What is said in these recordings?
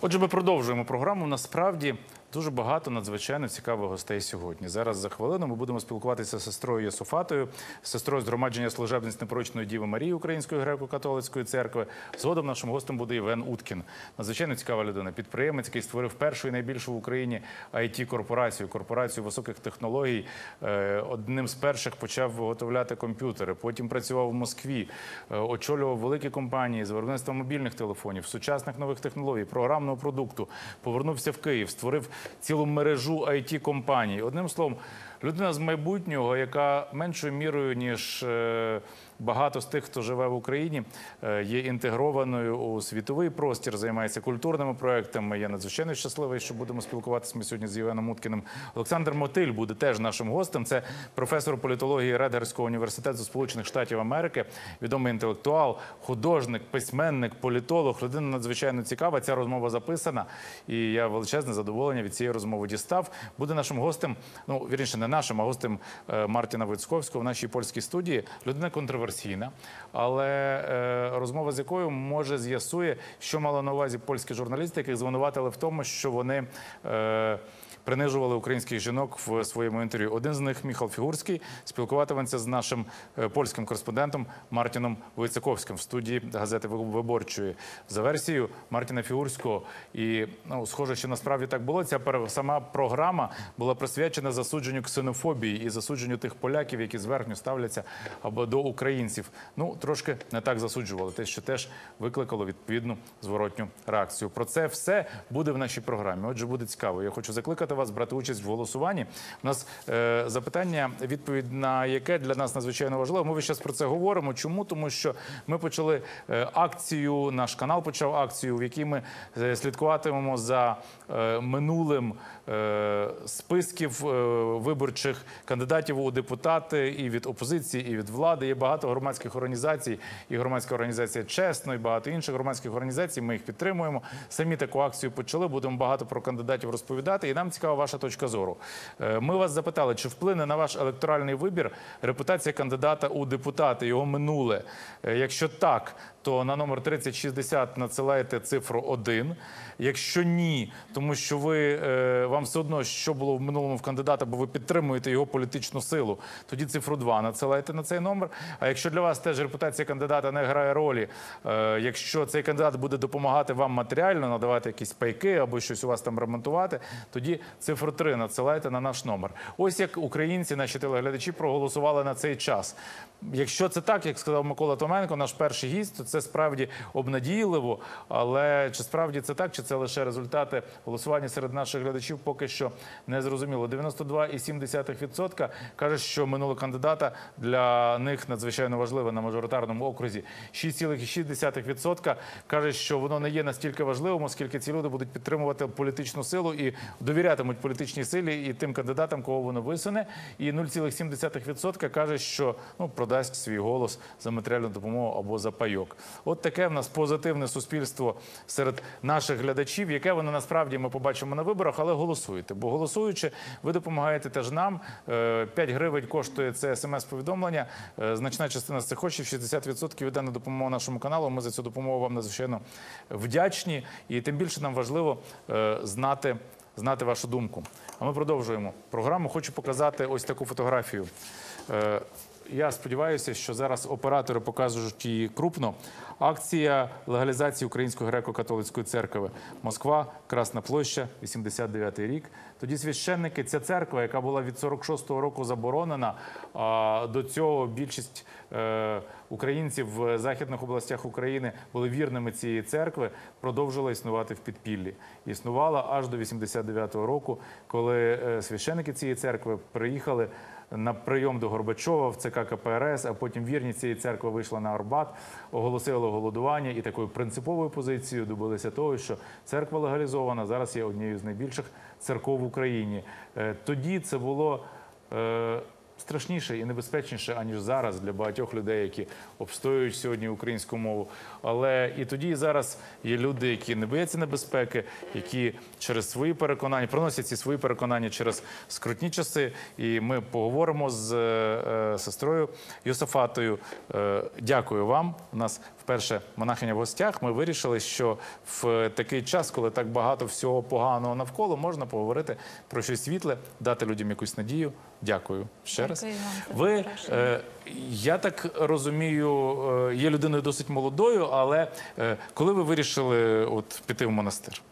Отже, ми продовжуємо програму. Насправді дуже багато надзвичайно цікавих гостей сьогодні. Зараз за хвилину ми будемо спілкуватися з сестрою Єсофатою, з сестрою згромадження служебниць непорочної Діви Марії Української греко-католицької церкви. Згодом нашим гостем буде Євген Уткін. Надзвичайно цікава людина. Підприємець, який створив першу і найбільшу в Україні it корпорацію корпорацію високих технологій. Е, Одним з перших почав виготовляти комп'ютери. Потім працював в Москві, е, очолював великі компанії з виробництва мобільних телефонів, сучасних нових технологій, програмного продукту. Повернувся в Київ, створив цілу мережу it компаній. Одним словом, людина з майбутнього, яка меншою мірою ніж е, багато з тих, хто живе в Україні, е, є інтегрованою у світовий простір, займається культурними проектами. Я надзвичайно щасливий, що будемо спілкуватися ми сьогодні з Євгеном Уткіним. Олександр Мотиль буде теж нашим гостем. Це професор політології Редгерського університету Сполучених Штатів Америки, відомий інтелектуал, художник, письменник, політолог. Людина надзвичайно цікава. Ця розмова записана, і я величезне задоволення від цієї розмови дістав. Буде нашим гостем. Ну вірніше, не нашим, а гостем е, Мартіна Вицьковського в нашій польській студії. Людина контроверсійна, але е, розмова з якою може з'ясує, що мало на увазі польські журналісти, яких звинуватили в тому, що вони. Принижували українських жінок в своєму інтерв'ю. Один з них Міхал Фігурський спілкуватиметься з нашим е, польським кореспондентом Мартіном Войцаковським в студії газети Виборчої за версією Мартіна Фігурського. І ну, схоже, що насправді так було. Ця сама програма була присвячена засудженню ксенофобії і засудженню тих поляків, які зверхньо ставляться або до українців. Ну трошки не так засуджували, те, що теж викликало відповідну зворотню реакцію. Про це все буде в нашій програмі. Отже, буде цікаво. Я хочу закликати вас брати участь в голосуванні. У нас е, запитання, відповідь на яке для нас надзвичайно важливо. Ми зараз про це говоримо. Чому? Тому що ми почали е, акцію. Наш канал почав акцію, в якій ми е, слідкуватимемо за е, минулим списків е, виборчих кандидатів у депутати і від опозиції, і від влади. Є багато громадських організацій, і громадська організація чесно, і багато інших громадських організацій. Ми їх підтримуємо. Самі таку акцію почали. Будемо багато про кандидатів розповідати. І нам цікава ваша точка зору. Е, Ми вас запитали, чи вплине на ваш електоральний вибір репутація кандидата у депутати, його минуле. Е, Якщо так, то на номер 3060 надсилаєте цифру 1. Якщо ні, тому що ви е, вам все одно, що було в минулому в кандидата, бо ви підтримуєте його політичну силу, тоді цифру 2 надсилаєте на цей номер. А якщо для вас теж репутація кандидата не грає ролі, е, якщо цей кандидат буде допомагати вам матеріально, надавати якісь пайки або щось у вас там ремонтувати, тоді цифру 3 надсилайте на наш номер. Ось як українці, наші телеглядачі, проголосували на цей час. Якщо це так, як сказав Микола Томенко, наш перший гість, то це справді обнадійливо. Але чи справді це так, чи це лише результати голосування серед наших глядачів, поки що не зрозуміло. 92,7% каже, що минуле кандидата для них надзвичайно важливе на мажоритарному окрузі. 6,6% каже, що воно не є настільки важливим, оскільки ці люди будуть підтримувати політичну силу і довірятимуть політичній силі і тим кандидатам, кого воно висуне. І 0,7% каже, що ну продасть свій голос за матеріальну допомогу або за пайок. От таке в нас позитивне суспільство серед наших глядачів, яке воно насправді ми побачимо на виборах, але голосуйте. Бо голосуючи, ви допомагаєте теж нам. Е, 5 гривень коштує це смс-повідомлення. Е, Значна частина з цих коштів 60% йде на допомогу нашому каналу. Ми за цю допомогу вам надзвичайно вдячні. І тим більше нам важливо е, знати, знати вашу думку. А ми продовжуємо програму. Хочу показати ось таку фотографію. Я сподіваюся, що зараз оператори покажуть її крупно. Акція легалізації Української греко-католицької церкви Москва, Красна площа, 89-й рік. Тоді священники, ця церква, яка була від 46-го року заборонена, а до цього більшість е, українців в західних областях України були вірними цієї церкви, продовжила існувати в підпіллі. Існувала аж до 89-го року, коли е, священники цієї церкви приїхали на прийом до Горбачова в ЦК КПРС, а потім вірні цієї церкви вийшла на Арбат, оголосила голодування і такою принциповою позицією добилися того, що церква легалізована зараз є однією з найбільших церков в Україні. Е, Тоді це було. Страшніше і небезпечніше аніж зараз для багатьох людей, які обстоюють сьогодні українську мову. Але і тоді, і зараз є люди, які не бояться небезпеки, які через свої переконання проносять ці свої переконання через скрутні часи. І ми поговоримо з е, е, сестрою Йосифатою. Е, дякую вам. У нас вперше монахиня в гостях, ми вирішили, що в такий час, коли так багато всього поганого навколо, можна поговорити про щось світле, дати людям якусь надію. Дякую ще раз. Дякую вам Ви, е, я так розумію, е, є людиною досить молодою, але е, коли ви вирішили от піти в монастир?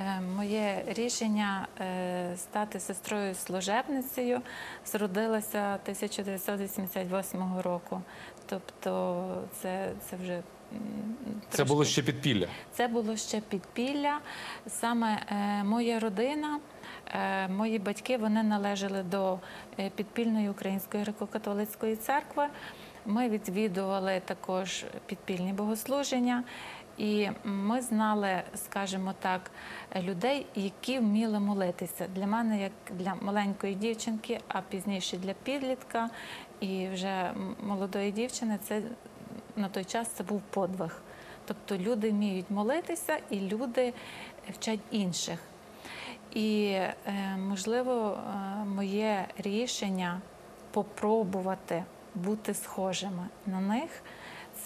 Е, Моє рішення е, стати сестрою служебницею зродилося 1988 року. Тобто це, це вже Трошки. Це було ще підпілля. Це було ще підпілля. Саме е, моя родина, е, мої батьки вони належали до е, підпільної Української греко-католицької церкви. Ми відвідували також підпільні богослуження, і ми знали, скажімо так, людей, які вміли молитися. Для мене, як для маленької дівчинки, а пізніше для підлітка і вже молодої дівчини, це на той час це був подвиг. Тобто люди вміють молитися і люди вчать інших. І, е, можливо, е, моє рішення попробувати бути схожими на них,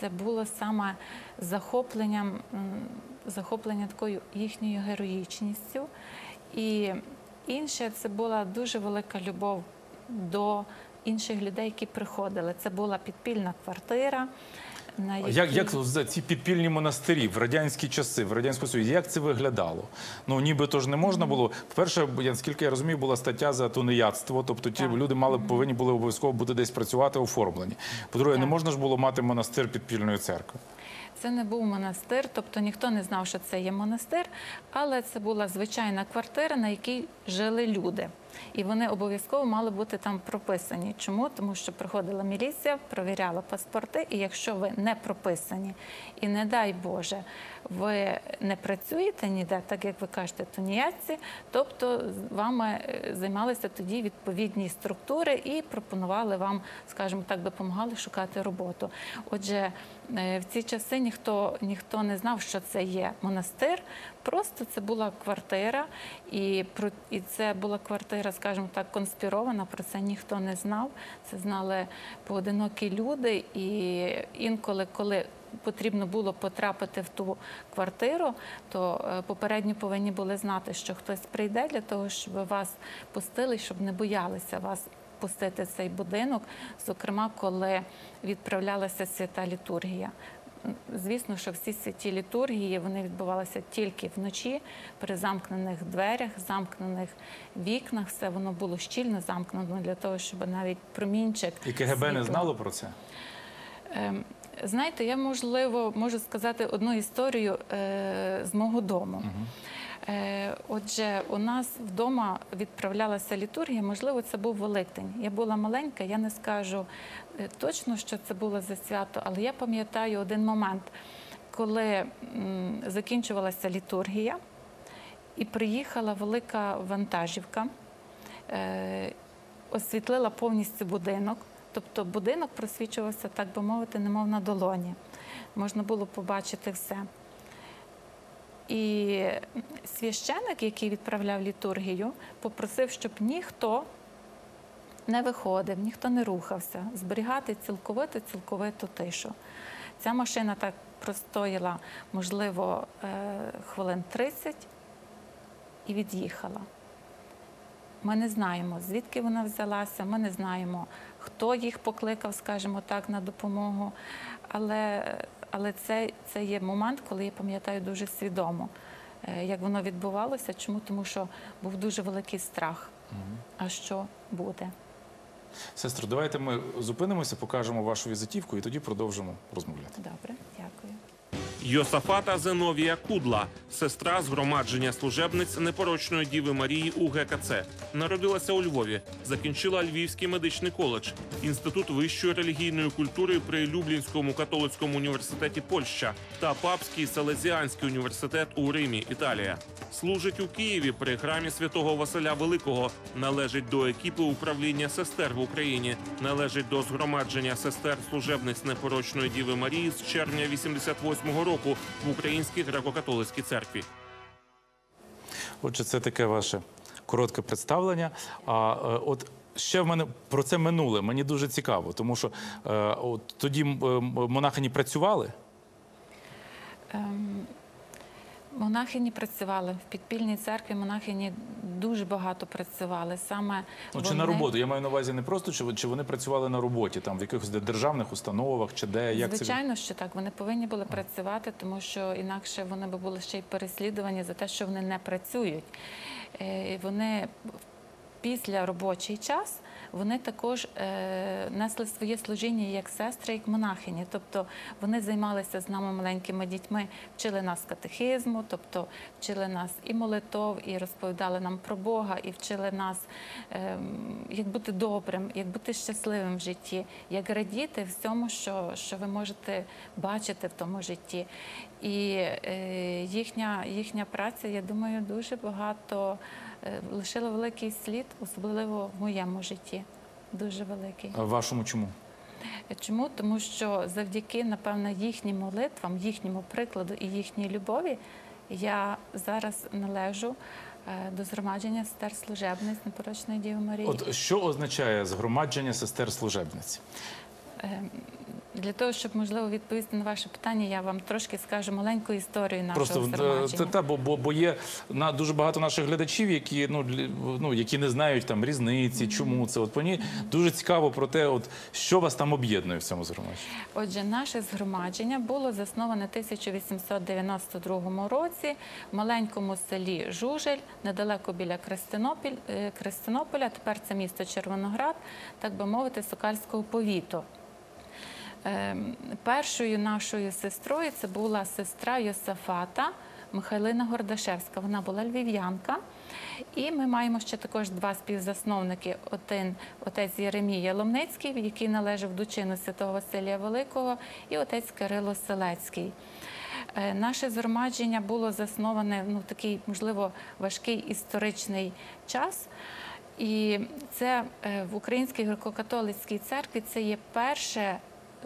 це було саме захопленням, захоплення такою їхньою героїчністю. І інше це була дуже велика любов до інших людей, які приходили. Це була підпільна квартира. На Як, як за ці підпільні монастирі в радянські часи, в радянському Союзі, як це виглядало? Ну нібито ж не можна було. По-перше, наскільки я розумію, була стаття за тунеядство, тобто ті Так. люди мали повинні були обов'язково бути десь працювати оформлені. По-друге, не можна ж було мати монастир підпільної церкви. Це не був монастир, тобто ніхто не знав, що це є монастир, але це була звичайна квартира, на якій жили люди. І вони обов'язково мали бути там прописані. Чому? Тому що приходила міліція, провіряла паспорти, і якщо ви не прописані, і не дай Боже, ви не працюєте ніде, так як ви кажете, тунеядці, тобто вами е, займалися тоді відповідні структури і пропонували вам, скажімо так, допомагали шукати роботу. Отже, е, в ці часи ніхто, ніхто не знав, що це є монастир. Просто це була квартира, і про і це була квартира, скажімо так, конспірована. Про це ніхто не знав. Це знали поодинокі люди. І інколи, коли потрібно було потрапити в ту квартиру, то е, попередньо повинні були знати, що хтось прийде для того, щоб вас пустили, щоб не боялися вас пустити цей будинок, зокрема, коли відправлялася свята літургія. Звісно, що всі святі літургії вони відбувалися тільки вночі при замкнених дверях, замкнених вікнах. Все воно було щільно замкнено для того, щоб навіть промінчик І КГБ не знало про це. Ем, Знаєте, я можливо можу сказати одну історію е, з мого дому. Е, отже, у нас вдома відправлялася літургія, можливо, це був Великдень. Я була маленька, я не скажу е, точно, що це було за свято, але я пам'ятаю один момент, коли закінчувалася літургія, і приїхала велика вантажівка, е, освітлила повністю будинок. Тобто будинок просвічувався, так би мовити, немов на долоні. Можна було побачити все. І священик, який відправляв літургію, попросив, щоб ніхто не виходив, ніхто не рухався, зберігати цілковиту цілковиту тишу. Ця машина так простояла, можливо, е, хвилин 30 і від'їхала. Ми не знаємо, звідки вона взялася, ми не знаємо, хто їх покликав, скажімо так, на допомогу. Але, але це, це є момент, коли я пам'ятаю дуже свідомо, е, як воно відбувалося. Чому? Тому що був дуже великий страх. А що буде? Сестро, давайте ми зупинимося, покажемо вашу візитівку і тоді продовжимо розмовляти. Добре, дякую. Йосафата Зеновія Кудла, сестра згромадження служебниць непорочної Діви Марії у ГКЦ. Народилася у Львові, закінчила Львівський медичний коледж, інститут вищої релігійної культури при Люблінському католицькому університеті Польща та Папський Селезіанський університет у Римі, Італія. Служить у Києві при храмі святого Василя Великого. Належить до екіпи управління сестер в Україні. Належить до згромадження сестер служебниць непорочної Діви Марії з червня 88-го року в Українській греко-католицькій церкві. Отже, це таке ваше коротке представлення. А е, от ще в мене про це минуле. Мені дуже цікаво, тому що е, от тоді е, монахині працювали. Ем, Монахині працювали в підпільній церкві. Монахині дуже багато працювали. Саме Ну, чи вони- на роботу? Я маю на увазі не просто, чи, чи вони працювали на роботі, там в якихось де- державних установах, чи де як це Звичайно, що так. Вони повинні були працювати, тому що інакше вони би були ще й переслідувані за те, що вони не працюють. Е, Вони після робочий час вони також е, несли своє служіння як сестри, як монахині. Тобто вони займалися з нами маленькими дітьми, вчили нас катехизму, тобто вчили нас і молитов, і розповідали нам про Бога, і вчили нас, е, як бути добрим, як бути щасливим в житті, як радіти всьому, що, що ви можете бачити в тому житті. І е, їхня, їхня праця, я думаю, дуже багато е, лишила великий слід, особливо в моєму житті. Дуже великий. А вашому чому? Чому? Тому що завдяки, напевно, їхнім молитвам, їхньому прикладу і їхній любові я зараз належу е, до згромадження сестер служебниць непорочної Діви Марії. От що означає згромадження сестер служебниць? Для того, щоб можливо відповісти на ваше питання, я вам трошки скажу маленьку історію нашого Просто це та, бо, бо, бо є на дуже багато наших глядачів, які ну, ну які не знають там різниці, чому це. От мені дуже цікаво про те, от що вас там об'єднує в цьому згромадженні. Отже, наше згромадження було засноване в 1892 році в маленькому селі Жужель, недалеко біля Крестинопіль, е, Крестинополя. Тепер це місто Червоноград, так би мовити, Сокальського повіту. Ем, Першою нашою сестрою це була сестра Йосафата Михайлина Гордашевська. Вона була львів'янка. І ми маємо ще також два співзасновники. Один отець Єремія Ломницький, який належав до чину святого Василія Великого, і отець Кирило Селецький. Е, Наше згромадження було засноване ну, в такий, можливо, важкий історичний час. І це е, в Українській греко-католицькій церкві це є перше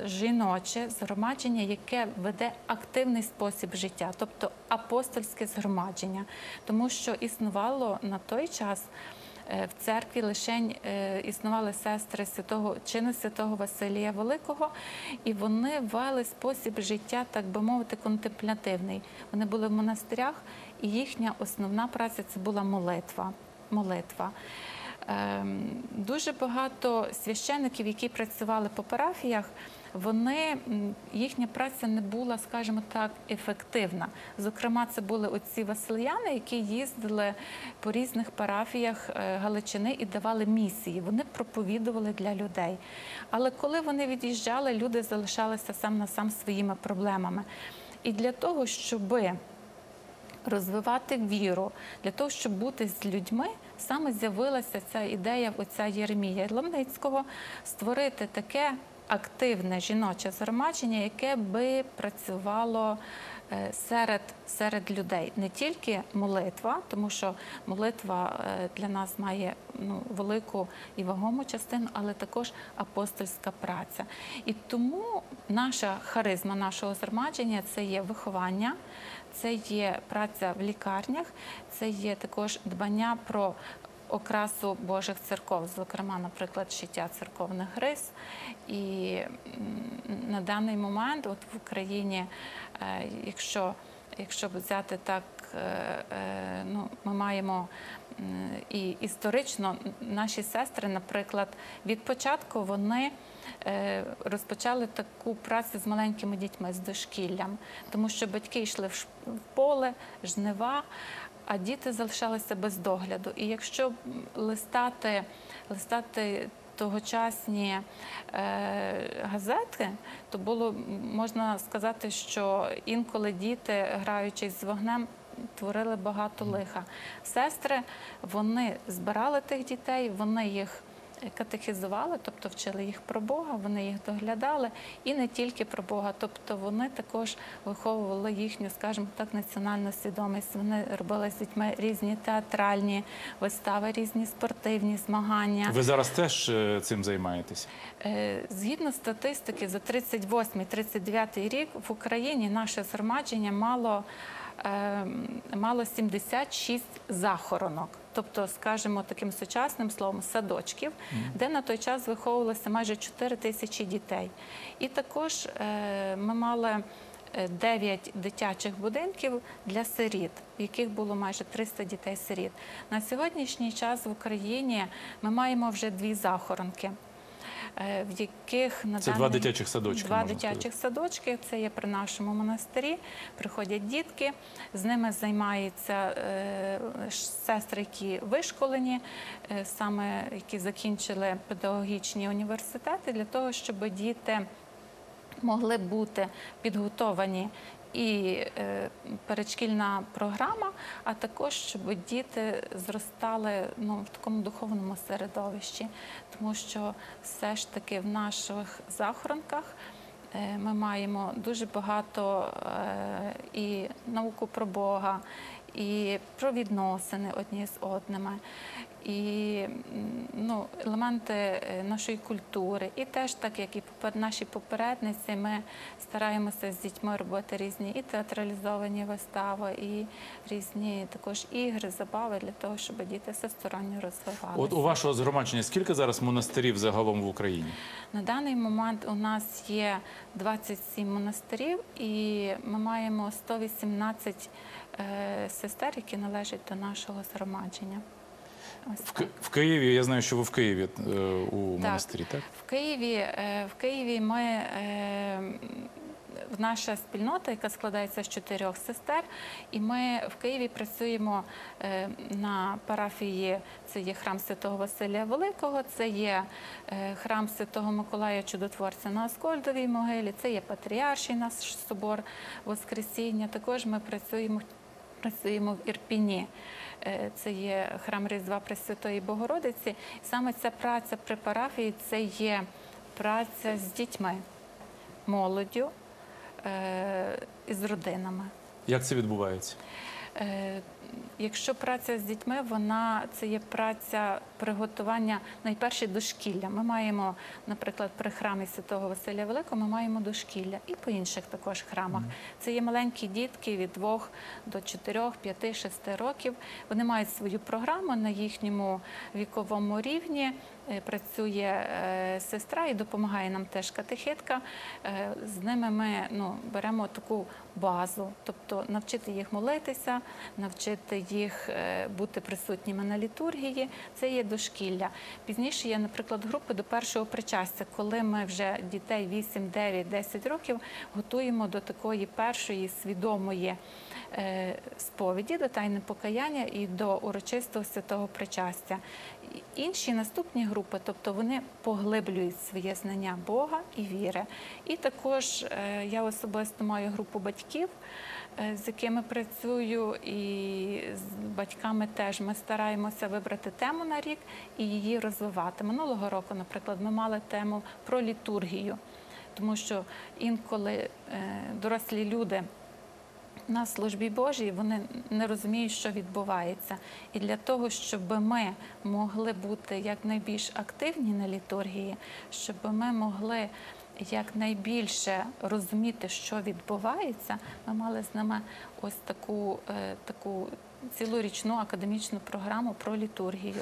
жіноче згромадження, яке веде активний спосіб життя, тобто апостольське згромадження, тому що існувало на той час. е, В церкві лишень е, існували сестри святого чину святого Василія Великого, і вони вели спосіб життя, так би мовити, контемплятивний. Вони були в монастирях, і їхня основна праця це була молитва. молитва. Ем, Дуже багато священиків, які працювали по парафіях, вони їхня праця не була, скажімо так, ефективна. Зокрема, це були оці васильяни, які їздили по різних парафіях е, Галичини і давали місії. Вони проповідували для людей. Але коли вони від'їжджали, люди залишалися сам на сам своїми проблемами. І для того, щоби розвивати віру для того, щоб бути з людьми, саме з'явилася ця ідея оця Єремія Ломницького створити таке активне жіноче згромадження, яке би працювало е, серед, серед людей. Не тільки молитва, тому що молитва е, для нас має ну, велику і вагому частину, але також апостольська праця. І тому наша харизма нашого згромадження це є виховання. Це є праця в лікарнях, це є також дбання про окрасу Божих церков, зокрема, наприклад, шиття церковних рис. І на даний момент, от в Україні, е, якщо, якщо взяти так, е, е, ну, ми маємо і історично наші сестри, наприклад, від початку вони розпочали таку працю з маленькими дітьми, з дошкіллям, тому що батьки йшли в поле, жнива, а діти залишалися без догляду. І якщо листати, листати тогочасні е, газети, то було можна сказати, що інколи діти, граючись з вогнем, творили багато лиха. Сестри вони збирали тих дітей, вони їх катехізували, тобто вчили їх про Бога, вони їх доглядали і не тільки про Бога, тобто вони також виховували їхню, скажімо так, національну свідомість. Вони робили з дітьми різні театральні вистави, різні спортивні змагання. Ви зараз теж е, цим займаєтесь? Е, Згідно статистики, за 38-39 рік в Україні наше згромадження мало, е, мало 76 захоронок. Тобто, скажімо, таким сучасним словом, садочків, де на той час виховувалося майже 4 тисячі дітей. І також е, ми мали. 9 дитячих будинків для сиріт, в яких було майже 300 дітей-сиріт. На сьогоднішній час в Україні ми маємо вже дві захоронки, е, в яких на Це даний- два дитячих садочки, Два дитячих садочки. Це є при нашому монастирі. Приходять дітки, з ними займаються е, сестри, які вишколені, е, саме які закінчили педагогічні університети, для того, щоб діти могли бути підготовані. І е, передшкільна програма, а також щоб діти зростали ну, в такому духовному середовищі, тому що все ж таки в наших захоронках е, ми маємо дуже багато е, і науку про Бога, і про відносини одні з одними, і ну, елементи е, нашої культури. І теж, так як і наші попередниці, ми стараємося з дітьми робити різні і театралізовані вистави, і різні також ігри, забави для того, щоб діти всесторонньо розвивалися. От у вашого згромадження скільки зараз монастирів загалом в Україні? На даний момент у нас є 27 монастирів, і ми маємо 118 е, сестер, які належать до нашого згромадження. В, так. Ки- в Києві, я знаю, що ви в Києві е, у монастирі, так? В Києві, е, в Києві ми е, наша спільнота, яка складається з чотирьох сестер, і ми в Києві працюємо е, на парафії. Це є храм Святого Василія Великого, це є е, храм Святого Миколая Чудотворця на Аскольдовій могилі, це є Патріарший наш собор Воскресіння. Також ми працюємо. Працюємо в Ірпіні. Е, Це є храм Різдва Пресвятої Богородиці. І саме ця праця при парафії це є праця з дітьми, молоддю е, і з родинами. Як це відбувається? Е, Якщо праця з дітьми, вона це є праця приготування найперше дошкілля. Ми маємо, наприклад, при храмі Святого Василія Великого, ми маємо дошкілля і по інших також храмах. Це є маленькі дітки від 2 до 4, 5, 6 років. Вони мають свою програму на їхньому віковому рівні. Е, Працює е, сестра і допомагає нам теж катехитка. Е, З ними ми ну, беремо таку базу, тобто навчити їх молитися, навчити їх бути присутніми на літургії. Це є дошкілля. Пізніше є, наприклад, групи до першого причастя, коли ми вже дітей 8, 9, 10 років готуємо до такої першої свідомої е, сповіді, до тайне покаяння і до урочистого святого причастя. Інші наступні групи, тобто вони поглиблюють своє знання Бога і віри. І також е, я особисто маю групу батьків, е, з якими працюю, і з батьками теж ми стараємося вибрати тему на рік і її розвивати. Минулого року, наприклад, ми мали тему про літургію, тому що інколи е, дорослі люди на службі Божій вони не розуміють, що відбувається. І для того, щоб ми могли бути якнайбільш активні на літургії, щоб ми могли якнайбільше розуміти, що відбувається, ми мали з ними ось таку, е, таку цілорічну академічну програму про літургію.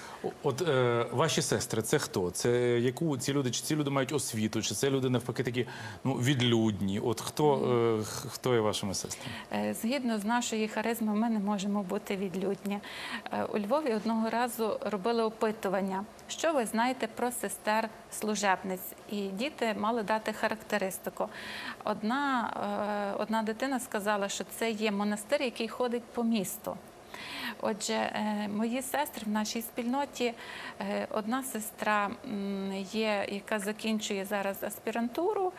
От е, ваші сестри, це хто? Це яку ці люди? Чи ці люди мають освіту? Чи це люди навпаки такі ну відлюдні? От хто, е, хто є вашими сестрами? Е, Згідно з нашої харизми, ми не можемо бути відлюдні. Е, У Львові одного разу робили опитування, що ви знаєте про сестер служебниць, і діти мали дати характеристику. Одна, е, одна дитина сказала, що це є монастир, який ходить по місту. Отже, е, мої сестри в нашій спільноті, е, одна сестра є, яка закінчує зараз аспірантуру,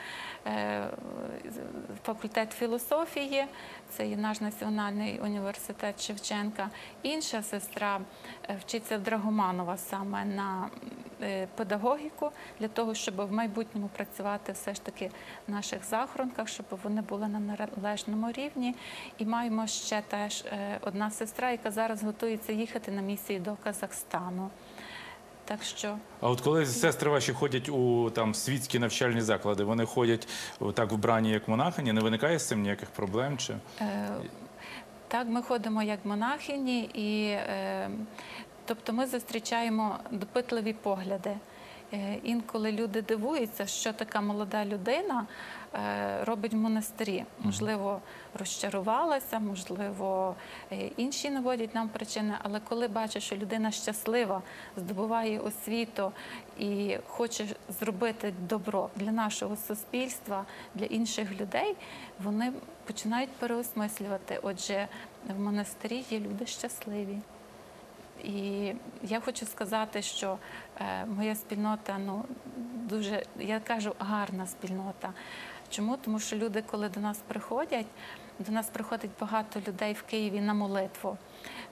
факультет філософії, це є наш національний університет Шевченка. Інша сестра е, вчиться в Драгоманова саме на е, педагогіку для того, щоб в майбутньому працювати все ж таки в наших захоронках, щоб вони були на належному рівні. І маємо ще теж е, одна сестра, яка зараз готується їхати на місію до Казахстану. Так що А от коли сестри ваші ходять у там світські навчальні заклади, вони ходять так вбрані, як монахині, не виникає з цим ніяких проблем? Чи Е, Так, ми ходимо як монахині, і е, Тобто ми зустрічаємо допитливі погляди. Е, Інколи люди дивуються, що така молода людина е, робить в монастирі. Можливо, розчарувалася, можливо, е, інші наводять нам причини. Але коли бачать, що людина щаслива, здобуває освіту і хоче зробити добро для нашого суспільства, для інших людей, вони починають переосмислювати. Отже, в монастирі є люди щасливі. І я хочу сказати, що е, моя спільнота ну дуже, я кажу, гарна спільнота. Чому? Тому що люди, коли до нас приходять, до нас приходить багато людей в Києві на молитву.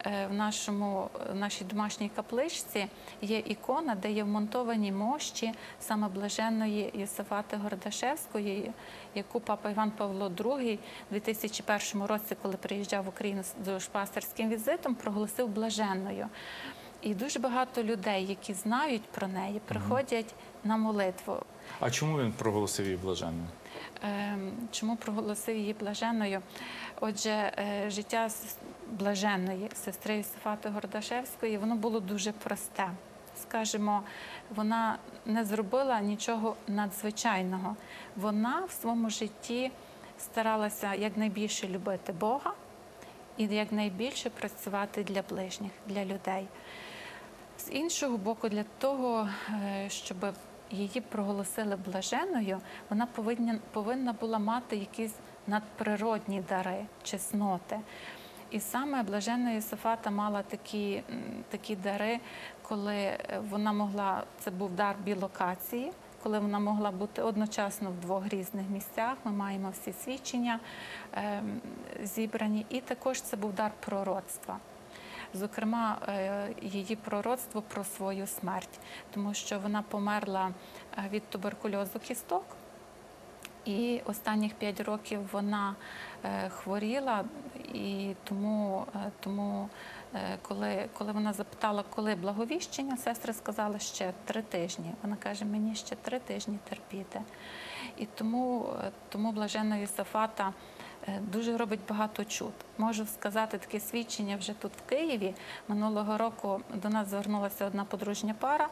Е, В нашому нашій домашній капличці є ікона, де є вмонтовані мощі саме блаженної Єсифати Гордашевської, яку папа Іван Павло II у 2001 році, коли приїжджав в Україну з душпастерським візитом, проголосив блаженною. І дуже багато людей, які знають про неї, приходять на молитву. А чому він проголосив її блаженною? Ем, Чому проголосив її блаженною? Отже, е, життя блаженної сестри Йосифати Гордашевської воно було дуже просте. Скажімо, вона не зробила нічого надзвичайного. Вона в своєму житті старалася якнайбільше любити Бога і якнайбільше працювати для ближніх, для людей. З іншого боку, для того, е, щоб її проголосили блаженою, вона повинна, повинна була мати якісь надприродні дари, чесноти. І саме блаженна Єсифата мала такі, такі дари, коли е, вона могла, це був дар білокації, коли вона могла бути одночасно в двох різних місцях. Ми маємо всі свідчення ем, зібрані, і також це був дар пророцтва. Зокрема, е, її пророцтво про свою смерть, тому що вона померла е, від туберкульозу кісток, і останніх п'ять років вона е, хворіла, і тому, тому коли, коли вона запитала, коли благовіщення, сестри сказали ще три тижні. Вона каже, мені ще три тижні терпіти. І тому, тому блаженна Єсафата дуже робить багато чуд. Можу сказати таке свідчення вже тут в Києві. Минулого року до нас звернулася одна подружня пара.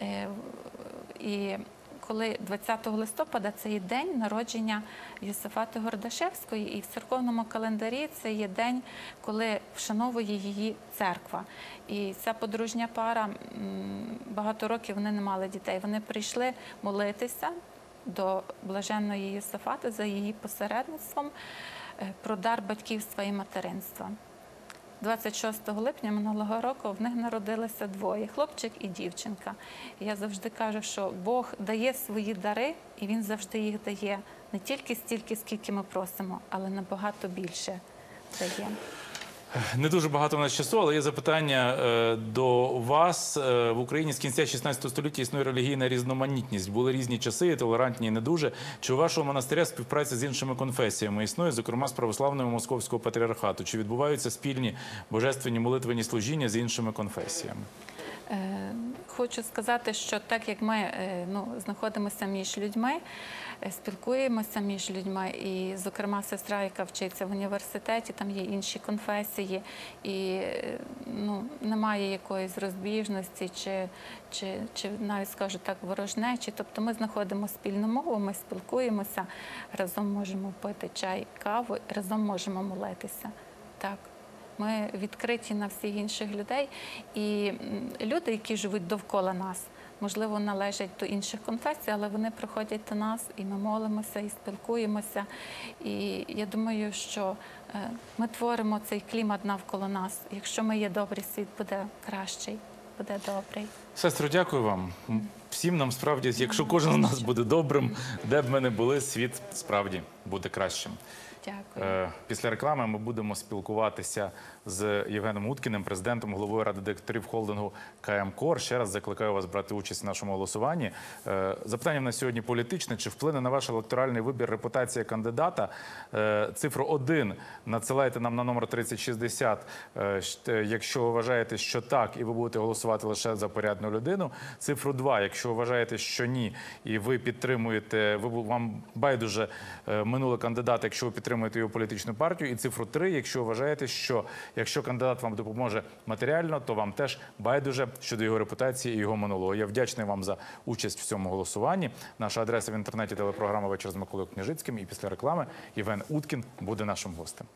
е, І коли 20 листопада це є день народження Йосифати Гордашевської, і в церковному календарі це є день, коли вшановує її церква. І ця подружня пара багато років вони не мали дітей. Вони прийшли молитися до блаженної Єсифати за її посередництвом е, про дар батьківства і материнства. 26 липня минулого року в них народилося двоє хлопчик і дівчинка. Я завжди кажу, що Бог дає свої дари, і Він завжди їх дає не тільки стільки, скільки ми просимо, але набагато більше дає. Не дуже багато в нас часу, але є запитання е, до вас. Е, в Україні з кінця 16 століття існує релігійна різноманітність. Були різні часи, толерантні і не дуже. Чи у вашого монастиря співпраця з іншими конфесіями існує, зокрема з православним московського патріархату? Чи відбуваються спільні божественні молитвені служіння з іншими конфесіями? Е, Хочу сказати, що так як ми ну, знаходимося між людьми, спілкуємося між людьми, і, зокрема, сестра, яка вчиться в університеті, там є інші конфесії, і е, ну, немає якоїсь розбіжності чи, чи, чи навіть скажу так, ворожнечі. Тобто ми знаходимо спільну мову, ми спілкуємося, разом можемо пити чай, каву, разом можемо молитися. Так. Ми відкриті на всіх інших людей. І люди, які живуть довкола нас, можливо, належать до інших конфесій, але вони приходять до нас, і ми молимося, і спілкуємося. І я думаю, що е, ми творимо цей клімат навколо нас. Якщо ми є добрі, світ буде кращий, буде добрий. Сестро, дякую вам. Всім нам справді, якщо кожен з нас буде добрим, де б ми не були, світ справді буде кращим. Дякую. Е, Після реклами ми будемо спілкуватися з Євгеном Уткіним, президентом головою ради директорів холдингу КМ Кор. Ще раз закликаю вас брати участь в нашому голосуванні. Е, Запитання в нас сьогодні політичне. Чи вплине на ваш електоральний вибір репутація кандидата? Е, Цифру 1 надсилайте нам на номер 3060, е, е, якщо ви вважаєте, що так, і ви будете голосувати лише за порядну людину. Цифру 2, якщо ви вважаєте, що ні, і ви підтримуєте, ви вам байдуже минулий кандидат, якщо ви підтримуєте його політичну партію, і цифру 3, якщо вважаєте, що якщо кандидат вам допоможе матеріально, то вам теж байдуже щодо його репутації і його минулого. Я вдячний вам за участь в цьому голосуванні. Наша адреса в інтернеті телепрограма вечір з Миколою Княжицьким. І після реклами Євген Уткін буде нашим гостем.